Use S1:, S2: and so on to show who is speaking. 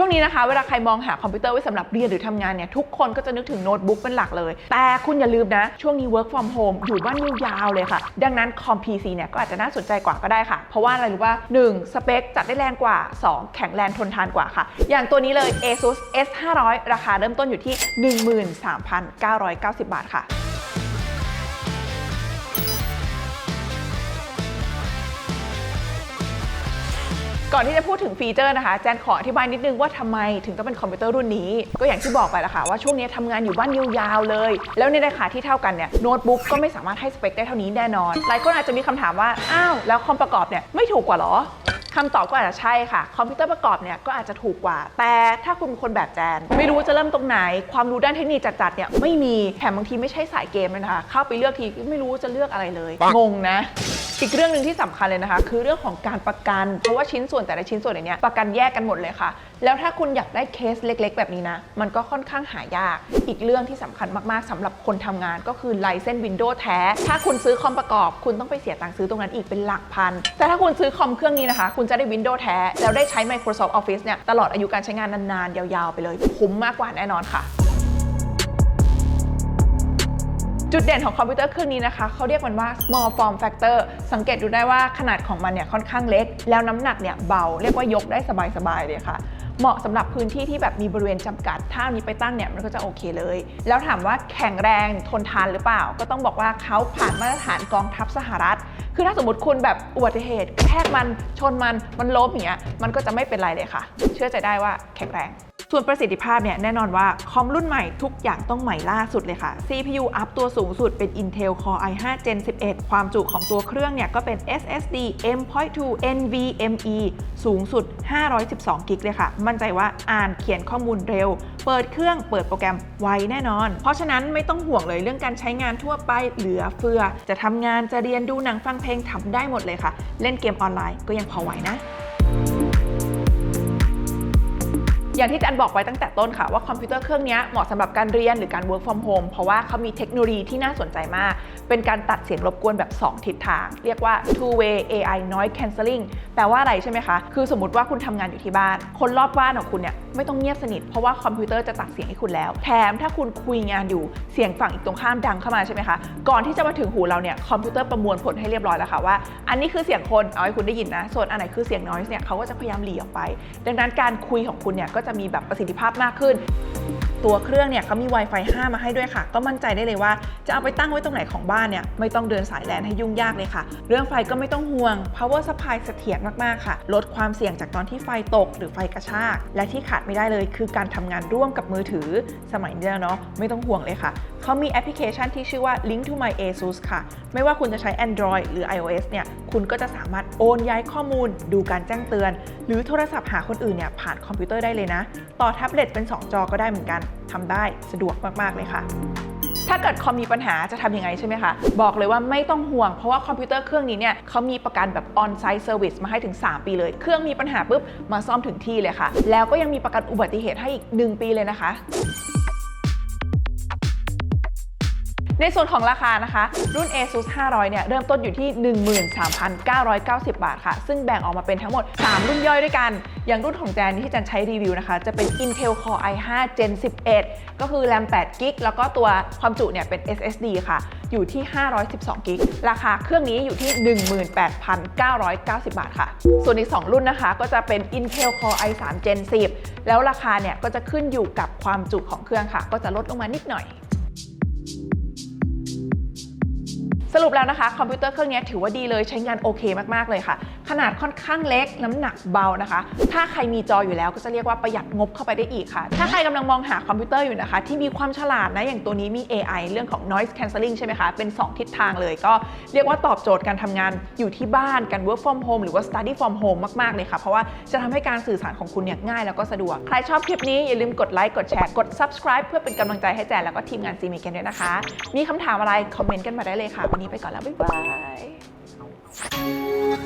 S1: ช่วงนี้นะคะ เวลาใครมองหาคอมพิวเตอร์ไว้สำหรับเรียนหรือทำงานเนี่ยทุกคนก็จะนึกถึงโน้ตบุ๊กเป็นหลักเลย แต่คุณอย่าลืมนะ ช่วงนี้ work from home อยู่บ้านยาวๆเลยค่ะ ดังนั้นคอม PC เนี่ยก็อาจจะน่าสนใจกว่าก็ได้ค่ะ เพราะว่าอะไรรู้ว่า 1. สเปคจัดได้แรงกว่า 2. แข็งแรงทนทานกว่าค่ะ อย่างตัวนี้เลย ASUS S500 ราคาเริ่มต้นอยู่ที่ 13,990 บาทค่ะ ก่อนที่จะพูดถึงฟีเจอร์นะคะแจนขออธิบายนิดนึงว่าทำไมถึงต้องเป็นคอมพิวเตอร์รุ่นนี้ ก็อย่างที่บอกไปแล้วค่ะว่าช่วงนี้ทำงานอยู่บ้านยาวๆเลย แล้วในราคาที่เท่ากันเนี่ยโน้ตบุ๊กก็ไม่สามารถให้สเปคได้เท่านี้แน่นอน หลายคนอาจจะมีคำถามว่า อ้าวแล้วคอมประกอบเนี่ยไม่ถูกกว่าเหรอคำตอบก็อาจจะใช่ค่ะ คอมพิวเตอร์ประกอบเนี่ยก็อาจจะถูกกว่า แต่ถ้าคุณเป็นคนแบบแจน ไม่รู้จะเริ่มตรงไหน ความรู้ด้านเทคนิคจัดๆเนี่ยไม่มีแถมบางทีไม่ใช่สายเกมเลยนะคะเข้าไปเลือกทีไม่รู้จะเลือกอะไรเลย งงนะ อีกเรื่องหนึ่งที่สำคัญเลยนะคะ คือเรื่องของการประกัน เพราะว่าชิ้นส่วนแต่ละชิ้นส่วนในนี้ประกันแยกกันหมดเลยค่ะ แล้วถ้าคุณอยากได้เคสเล็ก ๆ แบบนี้นะ มันก็ค่อนข้างหายาก อีกเรื่องที่สำคัญมากๆสำหรับคนทำงานก็คือไลเซนส์วินโดว์แท้ ถ้าคุณซื้อคอมประกอบ คุณต้องไปเสียตังค์ซื้อตรงนั้นอีกเป็นหลักพัน แต่ถ้าคุณซื้อคอมเครื่องนี้นะคะ คุณจะได้วินโดว์แท้แล้วได้ใช้ Microsoft Office เนี่ยตลอดอายุการใช้งานนานๆยาวๆไปเลยคุ้มมากกว่าแน่นอนค่ะ จุดเด่นของคอมพิวเตอร์เครื่องนี้นะคะเขาเรียกมันว่า small form factor สังเกตดูได้ว่าขนาดของมันเนี่ยค่อนข้างเล็ก แล้วน้ำหนักเนี่ยเบา เรียกว่ายกได้สบายๆเลยค่ะเหมาะสำหรับพื้นที่ที่แบบมีบริเวณจำกัด ถ้ามีไปตั้งเนี่ยมันก็จะโอเคเลย แล้วถามว่าแข็งแรงทนทานหรือเปล่า ก็ต้องบอกว่าเขาผ่านมาตรฐานกองทัพสหรัฐ คือถ้าสมมติคุณแบบอุบัติเหตุแทกมันชนมันมันล้มอย่างเงี้ยมันก็จะไม่เป็นไรเลยค่ะ เชื่อใจได้ว่าแข็งแรง ส่วนประสิทธิภาพเนี่ยแน่นอนว่าคอมรุ่นใหม่ทุกอย่างต้องใหม่ล่าสุดเลยค่ะ CPU อัพตัวสูงสุดเป็น Intel Core i5 Gen 11 ความจุของตัวเครื่องเนี่ยก็เป็น SSD M.2 NVMe สูงสุด 512 กิกเลยค่ะ มั่นใจว่าอ่านเขียนข้อมูลเร็ว เปิดเครื่องเปิดโปรแกรมไวแน่นอน เพราะฉะนั้นไม่ต้องห่วงเลยเรื่องการใช้งานทั่วไปเหลือเฟือ จะทำงานจะเรียนดูหนังฟังเพลงทำได้หมดเลยค่ะ เล่นเกมออนไลน์ก็ยังพอไหวนะ อย่างที่จันบอกไว้ตั้งแต่ต้นค่ะว่าคอมพิวเตอร์เครื่องนี้เหมาะสำหรับการเรียนหรือการ work from home เพราะว่าเขามีเทคโนโลยีที่น่าสนใจมาก เป็นการตัดเสียงรบกวนแบบ 2 ทิศทาง เรียกว่า two way AI noise cancelling แปลว่าอะไรใช่ไหมคะ คือสมมติว่าคุณทำงานอยู่ที่บ้าน คนรอบบ้านของคุณเนี่ยไม่ต้องเงียบสนิท เพราะว่าคอมพิวเตอร์จะตัดเสียงให้คุณแล้ว แถมถ้าคุณคุยงานอยู่เสียงฝั่งอีกตรงข้ามดังเข้ามาใช่ไหมคะ ก่อนที่จะมาถึงหูเราเนี่ยคอมพิวเตอร์ประมวลผลให้เรียบร้อยแล้วค่ะว่า อันนี้คือเสียงคนเอาให้คุณได้ยินนะ ส่วนอันไหนคือเสียง noise เนี่ยเขาก็จะพยายามหลีออกไป ดังนั้นการคุยของคุณเนี่ยก็จะมีแบบประสิทธิภาพมากขึ้น ตัวเครื่องเนี่ยเขามี Wi-Fi 5 มาให้ด้วยค่ะ ก็มั่นใจได้เลยว่าจะเอาไปตั้งไว้ตรงไหนของบ้านเนี่ยไม่ต้องเดินสายแลนให้ยุ่งยากเลยค่ะ เรื่องไฟก็ไม่ต้องห่วง power supply เสถียรมากๆค่ะ ลดความเสี่ยงจากตอนที่ไฟตกหรือไฟกระชาก และที่ขาดไม่ได้เลย คือการทำงานร่วมกับมือถือสมัยนี้เนาะไม่ต้องห่วงเลยค่ะเขามีแอปพลิเคชันที่ชื่อว่า Link to My ASUS ค่ะ ไม่ว่าคุณจะใช้ Android หรือ iOS เนี่ย คุณก็จะสามารถโอนย้ายข้อมูล ดูการแจ้งเตือน หรือโทรศัพท์หาคนอื่นเนี่ยผ่านคอมพิวเตอร์ได้เลยนะ ต่อแท็บเล็ตเป็น 2 จอก็ได้เหมือนกันทำได้สะดวกมาก ๆ เลยค่ะถ้าเกิดคอมมีปัญหาจะทำยังไงใช่ไหมคะ บอกเลยว่าไม่ต้องห่วง เพราะว่าคอมพิวเตอร์เครื่องนี้เนี่ยเขามีประกันแบบ on-site service มาให้ถึง 3 ปีเลย เครื่องมีปัญหาปุ๊บ มาซ่อมถึงที่เลยค่ะ แล้วก็ยังมีประกันอุบัติเหตุให้อีก 1 ปีเลยนะคะ ในส่วนของราคานะคะ รุ่น ASUS 500 เนี่ย เริ่มต้นอยู่ที่ 13,990 บาทค่ะ ซึ่งแบ่งออกมาเป็นทั้งหมด 3 รุ่นย่อยด้วยกัน อย่างรุ่นของแจนที่จันใช้รีวิวนะคะ จะเป็น Intel Core i5 Gen 11 ก็คือ RAM 8 g b แล้วก็ตัวความจุเนี่ยเป็น SSD ค่ะ อยู่ที่ 512 g b ราคาเครื่องนี้อยู่ที่ 18,990 บาทค่ะ ส่วนอีก 2 รุ่นนะคะ ก็จะเป็น Intel Core i3 Gen 10 แล้วราคาเนี่ยก็จะขึ้นอยู่กับความจุของเครื่องค่ะ ก็จะลดลงมานิดหน่อย สรุปแล้วนะคะ คอมพิวเตอร์เครื่องนี้ถือว่าดีเลยใช้งานโอเคมาก ๆ เลยค่ะ ขนาดค่อนข้างเล็ก น้ำหนักเบานะคะ ถ้าใครมีจออยู่แล้วก็จะเรียกว่าประหยัดงบเข้าไปได้อีกค่ะ ถ้าใครกำลังมองหาคอมพิวเตอร์อยู่นะคะ ที่มีความฉลาดนะอย่างตัวนี้มี AI เรื่องของ noise cancelling ใช่ไหมคะ เป็น 2 ทิศทางเลยก็เรียกว่าตอบโจทย์การทำงานอยู่ที่บ้านการ work from home หรือว่า study from home มาก ๆ เลยค่ะ เพราะว่าจะทำให้การสื่อสารของคุณเนี่ยง่ายแล้วก็สะดวก ใครชอบคลิปนี้อย่าลืมกดไลค์กดแชร์กด subscribe เพื่อเป็นกำลังใจให้แจนแล้วก็ทีมงานซีมีกันด้วยนะคะ มีคำถามอะไรคอมเมนต์กันมาได้เลยค่ะ วันนี้ไปก่อนแล้วบ๊ายบาย